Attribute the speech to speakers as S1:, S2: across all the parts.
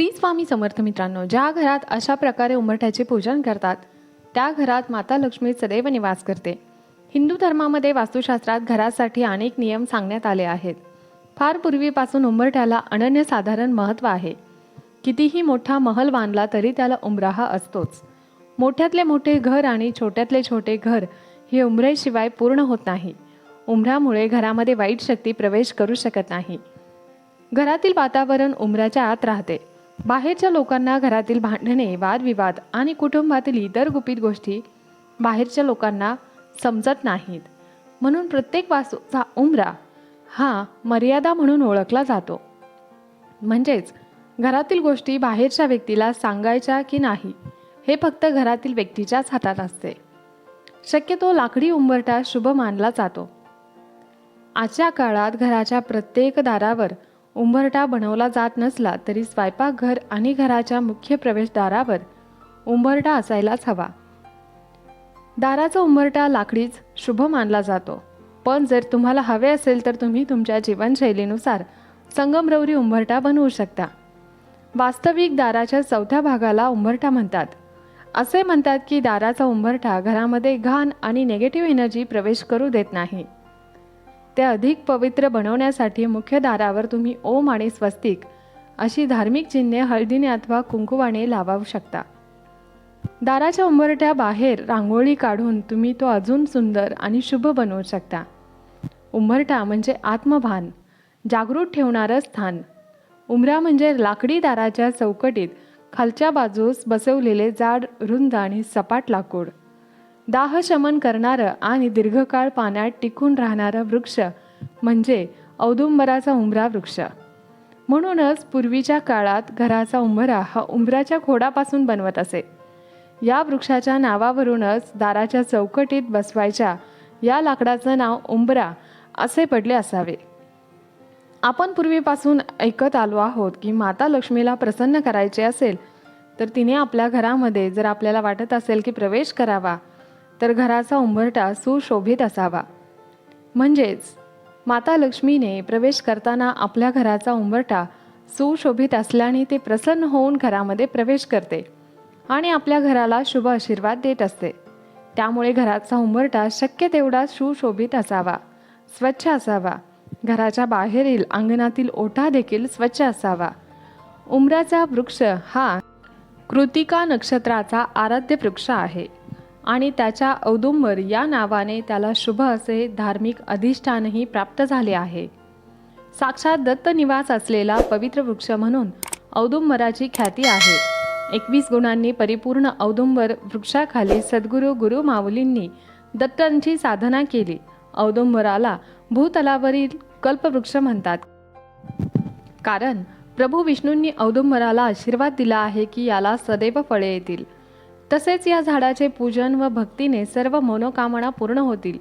S1: श्री स्वामी समर्थ मित्रांनो ज्या घरात अशा प्रकारे उंबरठ्याचे पूजन करतात त्या घरात माता लक्ष्मी सदैव निवास करते. हिंदू धर्मामध्ये वास्तुशास्त्रात घरासाठी अनेक नियम सांगण्यात आले आहेत. फार पूर्वीपासून उंबरठ्याला अनन्यसाधारण महत्त्व आहे. कितीही मोठा महल बांधला तरी त्याला उमराहा असतोच. मोठ्यातले मोठे घर आणि छोट्यातले छोटे घर हे उंबरेशिवाय पूर्ण होत नाही. उंबरामुळे घरामध्ये वाईट शक्ती प्रवेश करू शकत नाही. घरातील वातावरण उमराच्या आत राहते. बाहेरच्या लोकांना घरातील भांडणे वादविवाद आणि कुटुंबातील इतर गुपित गोष्टी बाहेरच्या लोकांना समजत नाहीत. म्हणून प्रत्येक वासूचा उमरा हा मर्यादा म्हणून ओळखला जातो. म्हणजेच घरातील गोष्टी बाहेरच्या व्यक्तीला सांगायच्या की नाही हे फक्त घरातील व्यक्तीच्याच हातात असते. शक्यतो लाकडी उंबरटा शुभ मानला जातो. आजच्या काळात घराच्या प्रत्येक दारावर उंबरठा बनवला जात नसला तरी स्वयंपाकघर आणि घराच्या मुख्य प्रवेशद्वारावर उंबरठा असायलाच हवा. दाराचा उंबरठा लाकडीच शुभ मानला जातो. पण जर तुम्हाला हवे असेल तर तुम्ही तुमच्या जीवनशैलीनुसार संगमरवरी उंबरठा बनवू शकता. वास्तविक दाराच्या चौथ्या भागाला उंबरठा म्हणतात. असे म्हणतात की दाराचा उंबरठा घरामध्ये घाण आणि निगेटिव्ह एनर्जी प्रवेश करू देत नाही. ते अधिक पवित्र बनवण्यासाठी मुख्य दारावर तुम्ही ओम आणि स्वस्तिक अशी धार्मिक चिन्हे हळदीने अथवा कुंकुवाने लावावू शकता. दाराच्या उंबरठ्या बाहेर रांगोळी काढून तुम्ही तो अजून सुंदर आणि शुभ बनवू शकता. उंबरठा म्हणजे आत्मभान जागृत ठेवणारं स्थान. उमरा म्हणजे लाकडी दाराच्या चौकटीत खालच्या बाजूस बसवलेले जाड रुंद आणि सपाट लाकूड. दाहशमन करणारं आणि दीर्घकाळ पाण्यात टिकून राहणारं वृक्ष म्हणजे औदुंबराचा उंबरा वृक्ष. म्हणूनच पूर्वीच्या काळात घराचा उंबरा हा उंबराच्या खोडापासून बनवत असे. या वृक्षाच्या नावावरूनच दाराच्या चौकटीत बसवायच्या या लाकडाचं नाव उंबरा असे पडले असावे. आपण पूर्वीपासून ऐकत आलो आहोत की माता लक्ष्मीला प्रसन्न करायचे असेल तर तिने आपल्या घरामध्ये जर आपल्याला वाटत असेल की प्रवेश करावा तर घराचा उंबरठा सुशोभित असावा. म्हणजेच माता लक्ष्मीने प्रवेश करताना आपल्या घराचा उंबरठा सुशोभित असल्याने ते प्रसन्न होऊन घरामध्ये प्रवेश करते आणि आपल्या घराला शुभ आशीर्वाद देत असते. त्यामुळे घराचा उंबरठा शक्य तेवढा सुशोभित असावा स्वच्छ असावा. घराच्या बाहेरील अंगणातील ओटा देखील स्वच्छ असावा. उमराचा वृक्ष हा कृतिका नक्षत्राचा आराध्य वृक्ष आहे. आणि त्याच्या औदुंबर या नावाने त्याला शुभ असे धार्मिक अधिष्ठानही प्राप्त झाले आहे. साक्षात दत्त निवास असलेला पवित्र वृक्ष म्हणून औदुंबराची ख्याती आहे. एकवीस गुणांनी परिपूर्ण औदुंबर वृक्षाखाली सद्गुरू गुरु माऊलींनी दत्तांची साधना केली. औदुंबराला भूतलावरील कल्पवृक्ष म्हणतात. कारण प्रभू विष्णूंनी औदुंबराला आशीर्वाद दिला आहे की याला सदैव फळे येतील. तसेच या झाडाचे पूजन व भक्तीने सर्व मनोकामना पूर्ण होतील.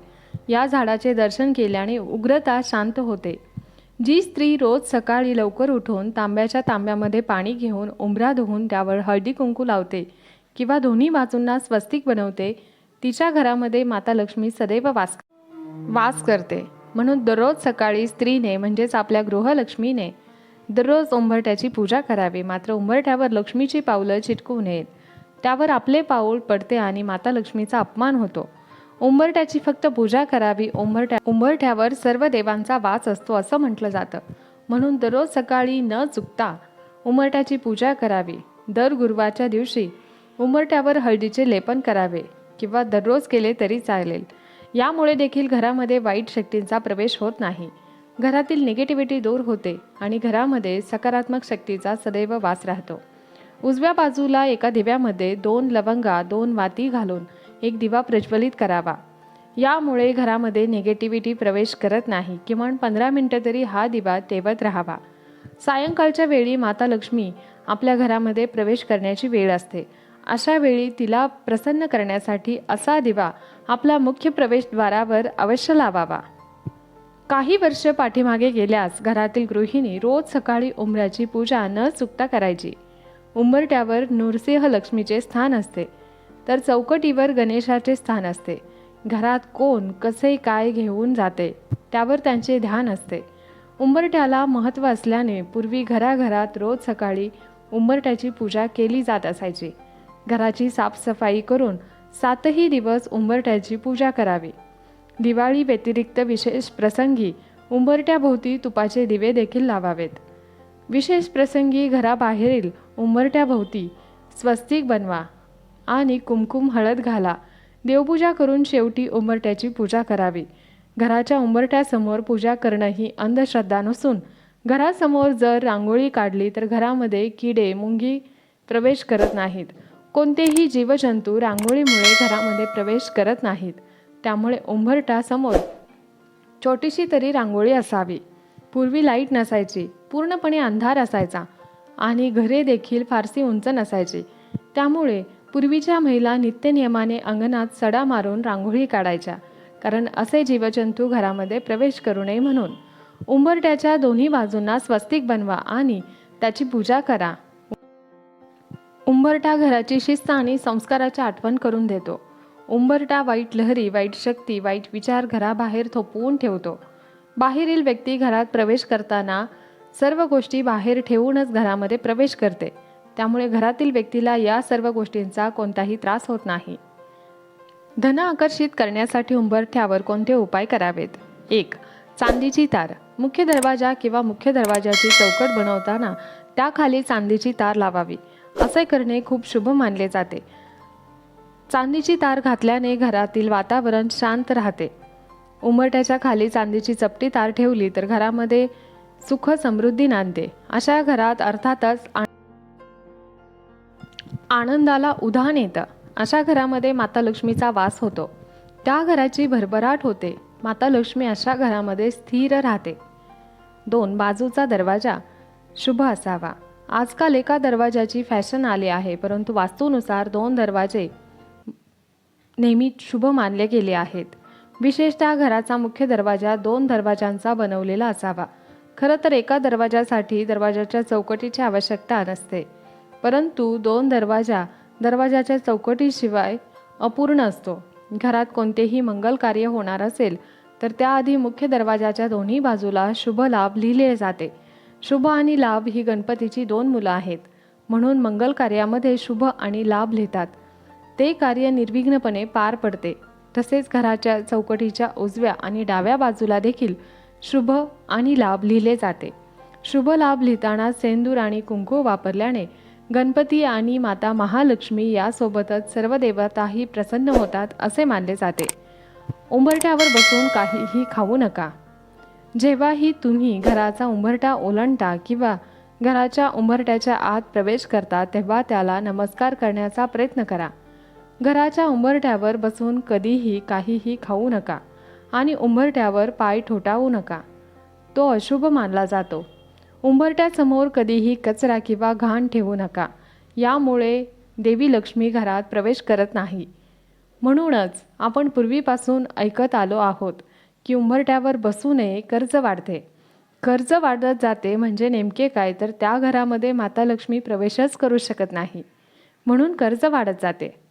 S1: या झाडाचे दर्शन केल्याने उग्रता शांत होते. जी स्त्री रोज सकाळी लवकर उठून तांब्याच्या तांब्यामध्ये पाणी घेऊन उंबरा धुवून त्यावर हळदी कुंकू लावते किंवा दोन्ही बाजूंना स्वस्तिक बनवते तिच्या घरामध्ये माता लक्ष्मी सदैव वास वास करते. म्हणून दररोज सकाळी स्त्रीने म्हणजेच आपल्या गृहलक्ष्मीने दररोज उंबरट्याची पूजा करावी. मात्र उंबरठ्यावर लक्ष्मीची पावलं चिटकू नयेत. त्यावर आपले पाऊल पडते आणि माता लक्ष्मीचा अपमान होतो. उंबरट्याची फक्त पूजा करावी उंबरट्या उंबरठ्यावर सर्व देवांचा वास असतो असं म्हटलं जातं. म्हणून दररोज सकाळी न चुकता उंबरट्याची पूजा करावी. दर गुरुवारच्या दिवशी उंबरट्यावर हळदीचे लेपन करावे किंवा दररोज केले तरी चालेल. यामुळे देखील घरामध्ये वाईट शक्तींचा प्रवेश होत नाही. घरातील निगेटिव्हिटी दूर होते आणि घरामध्ये सकारात्मक शक्तीचा सदैव वास राहतो. उजव्या बाजूला एका दिव्यामध्ये दोन लवंगा दोन वाती घालून एक दिवा प्रज्वलित करावा. यामुळे घरामध्ये निगेटिव्हिटी प्रवेश करत नाही. किमान पंधरा मिनटं तरी हा दिवा तेवत राहावा. सायंकाळच्या वेळी माता लक्ष्मी आपल्या घरामध्ये प्रवेश करण्याची वेळ असते. अशा वेळी तिला प्रसन्न करण्यासाठी असा दिवा आपला मुख्य प्रवेशद्वारावर अवश्य लावावा. काही वर्ष पाठीमागे गेल्यास घरातील गृहिणी रोज सकाळी उंबऱ्याची पूजा न चुकता करायची. उंबरट्यावर नृसिंह लक्ष्मीचे स्थान असते. तर चौकटीवर गणेशाचे स्थान असते. घरात कोण कसे काय घेऊन जाते त्यावर त्यांचे ध्यान असते. उंबरट्याला महत्त्व असल्याने पूर्वी घराघरात रोज सकाळी उंबरट्याची पूजा केली जात असायची. घराची साफसफाई करून सातही दिवस उंबरट्याची पूजा करावी. दिवाळी व्यतिरिक्त विशेष प्रसंगी उंबरट्याभोवती तुपाचे दिवे देखील लावावेत. विशेष प्रसंगी घराबाहेरील उंबरट्याभोवती स्वस्तिक बनवा आणि कुमकुम हळद घाला. देवपूजा करून शेवटी उंबरट्याची पूजा करावी. घराच्या उंबरट्यासमोर पूजा करणं ही अंधश्रद्धा नसून घरासमोर जर रांगोळी काढली तर घरामध्ये किडे मुंगी प्रवेश करत नाहीत. कोणतेही जीवजंतू रांगोळीमुळे घरामध्ये प्रवेश करत नाहीत. त्यामुळे उंबरट्यासमोर छोटीशी तरी रांगोळी असावी. पूर्वी लाइट नसायची पूर्णपणे अंधार असायचा आणि घरे देखील फारशी उंच नसायची. त्यामुळे पूर्वीच्या महिला नित्यनियमाने अंगणात सडा मारून रांगोळी काढायच्या कारण असे जीवजंतू घरामध्ये प्रवेश करू नये म्हणून. उंबरट्याच्या दोन्ही बाजूंना स्वस्तिक बनवा आणि त्याची पूजा करा. उंबरटा घराची शिस्त आणि संस्काराची आठवण करून देतो. उंबरटा वाईट लहरी वाईट शक्ती वाईट विचार घराबाहेर थोपवून ठेवतो. बाहेरील व्यक्ती घरात प्रवेश करताना सर्व गोष्टी बाहेर ठेवूनच घरामध्ये प्रवेश करते. त्यामुळे घरातील व्यक्तीला या सर्व गोष्टींचा कोणताही त्रास होत नाही. धन आकर्षित करण्यासाठी उंबरठ्यावर कोणते उपाय करावेत? एक चांदीची तार. मुख्य दरवाजा किंवा मुख्य दरवाजाची चौकट बनवताना त्याखाली चांदीची तार लावावी. असे करणे खूप शुभ मानले जाते. चांदीची तार घातल्याने घरातील वातावरण शांत राहते. उमरट्याच्या खाली चांदीची चपटी तार ठेवली तर घरामध्ये सुख समृद्धी नांदते. अशा घरात अर्थातच आनंदाला उधाण येतं. अशा घरामध्ये माता लक्ष्मीचा वास होतो. त्या घराची भरभराट होते. माता लक्ष्मी अशा घरामध्ये स्थिर राहते. दोन बाजूचा दरवाजा शुभ असावा. आजकाल एका दरवाजाची फॅशन आली आहे परंतु वास्तूनुसार दोन दरवाजे नेहमी शुभ मानले गेले आहेत. विशेषतः घराचा मुख्य दरवाजा दोन दरवाजांचा बनवलेला असावा. खरं तर एका दरवाजासाठी दरवाजाच्या चौकटीची आवश्यकता नसते. परंतु दोन दरवाजा दरवाजाच्या चौकटीशिवाय अपूर्ण असतो. घरात कोणतेही मंगल कार्य होणार असेल तर त्याआधी मुख्य दरवाजाच्या दोन्ही बाजूला शुभ लाभ लिहिले जाते. शुभ आणि लाभ ही गणपतीची दोन मुलं आहेत म्हणून मंगल कार्यामध्ये शुभ आणि लाभ लिहितात. ते कार्य निर्विघ्नपणे पार पडते. तसेच घराच्या चौकटीच्या उजव्या आणि डाव्या बाजूला देखील शुभ आणि लाभ लिहिले जाते. शुभ लाभ लिहिताना सेंदूर आणि कुंकू वापरल्याने गणपती आणि माता महालक्ष्मी यासोबतच सर्व देवताही प्रसन्न होतात असे मानले जाते. उंबरट्यावर बसून काहीही खाऊ नका. जेव्हाही तुम्ही घराचा उंबरटा ओलांडता किंवा घराच्या उंबरट्याच्या आत प्रवेश करता तेव्हा त्याला नमस्कार करण्याचा प्रयत्न करा. घराच्या उंबरट्यावर बसून कधीही काहीही खाऊ नका आणि उंबरट्यावर पाय ठोठावू नका. तो अशुभ मानला जातो. उंबरट्यासमोर कधीही कचरा किंवा घाण ठेवू नका. यामुळे देवी लक्ष्मी घरात प्रवेश करत नाही. म्हणूनच आपण पूर्वीपासून ऐकत आलो आहोत की उंबरट्यावर बसू नये कर्ज वाढते. कर्ज वाढत जाते म्हणजे नेमके काय? तर त्या घरामध्ये माता लक्ष्मी प्रवेशच करू शकत नाही. म्हणून कर्ज वाढत जाते.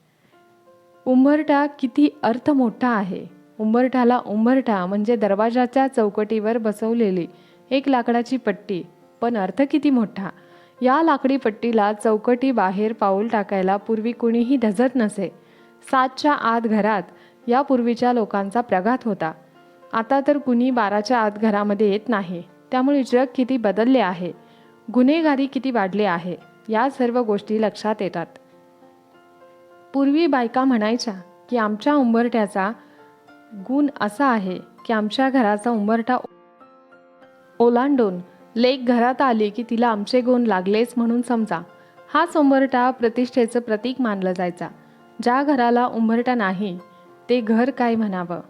S1: उंबरठा किती अर्थ मोठा आहे. उंबरठाला उंबरठा म्हणजे दरवाजाच्या चौकटीवर बसवलेली एक लाकडाची पट्टी पण अर्थ किती मोठा? या लाकडी पट्टीला चौकटी बाहेर पाऊल टाकायला पूर्वी कुणीही धजत नसे. सातच्या आत घरात या पूर्वीच्या लोकांचा प्रघात होता. आता तर कुणी बाराच्या आत घरामध्ये येत नाही. त्यामुळे जग किती बदलले आहे. गुन्हेगारी किती वाढले आहे. या सर्व गोष्टी लक्षात येतात. पूर्वी बायका म्हणायच्या की आमच्या उंबरट्याचा गुण असा आहे की आमच्या घराचा उंबरठा ओलांडून लेक घरात आली की तिला आमचे गुण लागलेच म्हणून समजा. हाच उंबरटा प्रतिष्ठेचं प्रतीक मानलं जायचा. ज्या घराला उंबरटा नाही ते घर काय म्हणावं?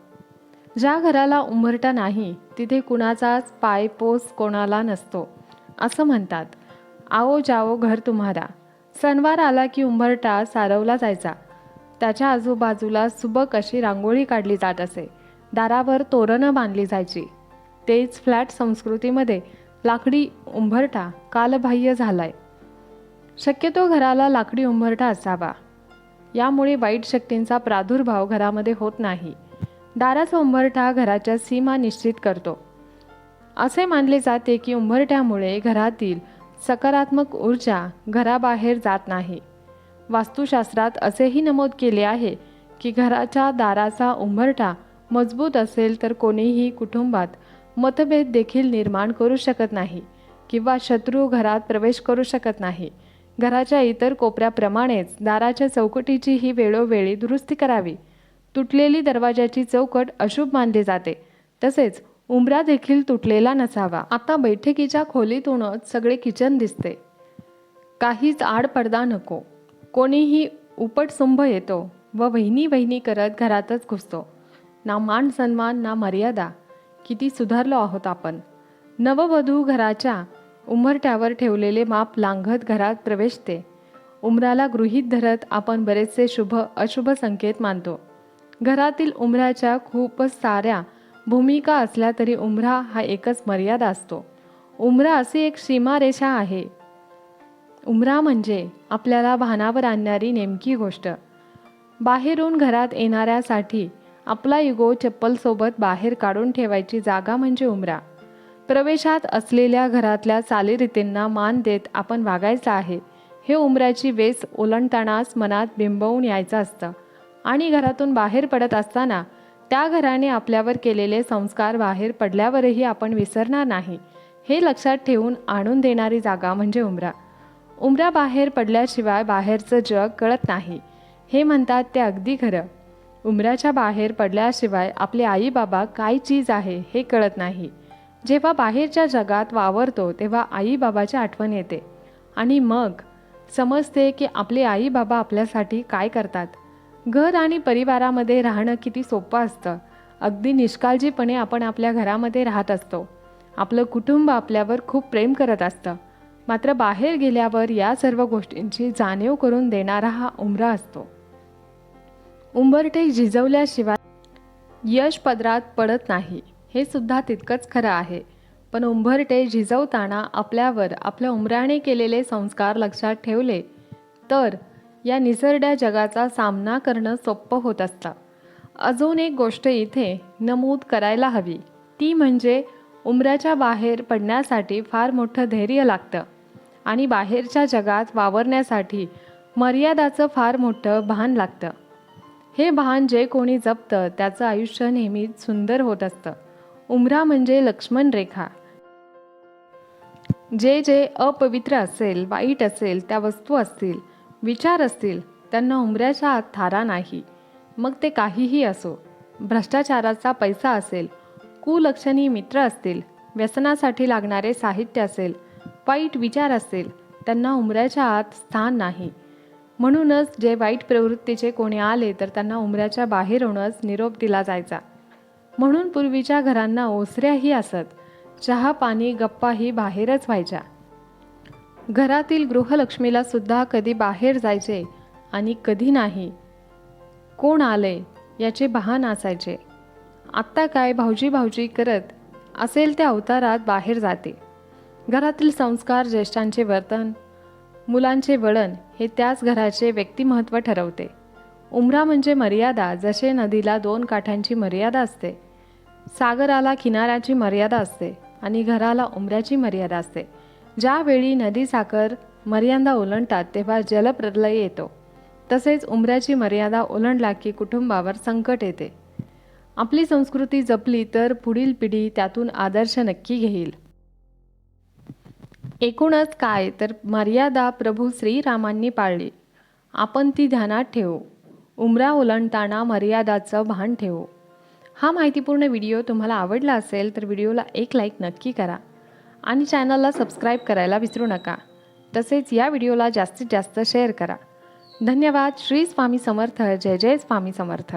S1: ज्या घराला उंबरटा नाही तिथे कुणाचाच पायपोस कोणाला नसतो असं म्हणतात. आओ जाओ घर तुम्हारा. सणवार आला की उंबरटा सारवला जायचा. त्याच्या आजूबाजूला सुबक अशी रांगोळी काढली जात असे. दारावर तोरणं बांधली जायची. तेच फ्लॅट संस्कृतीमध्ये लाकडी उंबरटा कालबाह्य झालाय. शक्यतो घराला लाकडी उंबरटा असावा. यामुळे वाईट शक्तींचा प्रादुर्भाव घरामध्ये होत नाही. दाराचा उंबरठा घराच्या सीमा निश्चित करतो. असे मानले जाते की उंबरठ्यामुळे घरातील सकारात्मक ऊर्जा घराबाहेर जात नाही. वास्तुशास्त्रात असेही नमूद केले आहे की घराच्या दाराचा उंबरठा मजबूत असेल तर कोणीही कुटुंबात मतभेद देखील निर्माण करू शकत नाही किंवा शत्रू घरात प्रवेश करू शकत नाही. घराच्या इतर कोपऱ्याप्रमाणेच दाराच्या चौकटीची ही वेळोवेळी दुरुस्ती करावी. तुटलेली दरवाजाची चौकट अशुभ मानली जाते. तसेच उंबरा देखील तुटलेला नसावा. आता बैठकीच्या खोलीतूनच सगळे किचन दिसते. काहीच आडपडदा नको. कोणीही उपटसुंभ येतो व वहिनी वहिनी करत घरातच घुसतो. ना मान सन्मान ना मर्यादा. किती सुधारलो आहोत आपण. नववधू घराच्या उंबरट्यावर ठेवलेले माप लांघत घरात प्रवेशते. उमराला गृहीत धरत आपण बरेचसे शुभ अशुभ संकेत मानतो. घरातील उमराच्या खूपच साऱ्या भूमिका असल्या तरी उमरा हा एकच मर्यादा असतो. उमरा अशी एक सीमारेषा आहे. उमरा म्हणजे आपल्याला भानावर आणणारी नेमकी गोष्ट. बाहेरून घरात येणाऱ्यासाठी आपला युगो चप्पलसोबत बाहेर काढून ठेवायची जागा म्हणजे उमरा. प्रवेशात असलेल्या घरातल्या चालीरीतींना मान देत आपण वागायचं आहे. हे उमऱ्याची वेस ओलंडतानाच मनात बिंबवून यायचं असतं. आणि घरातून बाहेर पडत असताना त्या घराने आपल्यावर केलेले संस्कार बाहेर पडल्यावरही आपण विसरणार नाही. हे लक्षात ठेवून आणून देणारी जागा म्हणजे उमरा. उमरा बाहेर पडल्याशिवाय बाहेरचं जग कळत नाही. हे म्हणतात ते अगदी खरं. उमराच्या बाहेर पडल्याशिवाय आपले आई बाबा काय चीज आहे हे कळत नाही. जेव्हा बाहेरच्या जगात वावरतो तेव्हा आई बाबाची आठवण येते. आणि मग समजते की आपले आई बाबा आपल्यासाठी काय करतात. घर आणि परिवारामध्ये राहणं किती सोपं असतं. अगदी निष्काळजीपणे आपण आपल्या घरामध्ये राहत असतो. आपलं कुटुंब आपल्यावर खूप प्रेम करत असतं. मात्र बाहेर गेल्यावर या सर्व गोष्टींची जाणीव करून देणारा हा उमरा असतो. उंबरठे झिजवल्याशिवाय यश पदरात पडत नाही. हे सुद्धा तितकंच खरं आहे. पण उंबरटे झिजवताना आपल्यावर आपल्या उमराने केलेले संस्कार लक्षात ठेवले तर या निसरड्या जगाचा सामना करणं सोपं होत असतं. अजून एक गोष्ट इथे नमूद करायला हवी. ती म्हणजे उमराच्या बाहेर पडण्यासाठी फार मोठं धैर्य लागतं आणि बाहेरच्या जगात वावरण्यासाठी मर्यादाचं फार मोठं भान लागतं. हे भान जे कोणी जपतं त्याचं आयुष्य नेहमीच सुंदर होत असतं. उमरा म्हणजे लक्ष्मण रेखा. जे जे अपवित्र असेल वाईट असेल त्या वस्तू असतील विचार असतील त्यांना उमऱ्याच्या आत थारा नाही. मग ते काहीही असो. भ्रष्टाचाराचा पैसा असेल कुलक्षणी मित्र असतील व्यसनासाठी लागणारे साहित्य असेल वाईट विचार असेल त्यांना उमऱ्याच्या आत स्थान नाही. म्हणूनच जे वाईट प्रवृत्तीचे कोणी आले तर त्यांना उमऱ्याच्या बाहेरूनच निरोप दिला जायचा. म्हणून पूर्वीच्या घरांना ओसऱ्याही असत. चहा पाणी गप्पाही बाहेरच व्हायच्या. घरातील गृहलक्ष्मीला सुद्धा कधी बाहेर जायचे आणि कधी नाही. कोण आले याचे बहान असायचे. आत्ता काय भाऊजी भाऊजी करत असेल त्या अवतारात बाहेर जाते. घरातील संस्कार ज्येष्ठांचे वर्तन मुलांचे वळण हे त्याच घराचे व्यक्तिमत्व ठरवते. उमरा म्हणजे मर्यादा जसे नदीला दोन काठांची मर्यादा असते. सागराला किनाऱ्याची मर्यादा असते आणि घराला उमऱ्याची मर्यादा असते. ज्यावेळी नदी साखर मर्यादा ओलांडतात तेव्हा जलप्रलय येतो. तसेच उमऱ्याची मर्यादा ओलांडला की कुटुंबावर संकट येते. आपली संस्कृती जपली तर पुढील पिढी त्यातून आदर्श नक्की घेईल. एकूणच काय तर मर्यादा प्रभू श्रीरामांनी पाळली. आपण ती ध्यानात ठेवू. उमरा ओलांडताना मर्यादाचं भान ठेवू. हा माहितीपूर्ण व्हिडिओ तुम्हाला आवडला असेल तर व्हिडिओला एक लाईक नक्की करा. आणि चॅनलला सबस्क्राईब करायला विसरू नका. तसेच या व्हिडिओला जास्तीत जास्त शेअर करा. धन्यवाद. श्री स्वामी समर्थ. जय जय स्वामी समर्थ.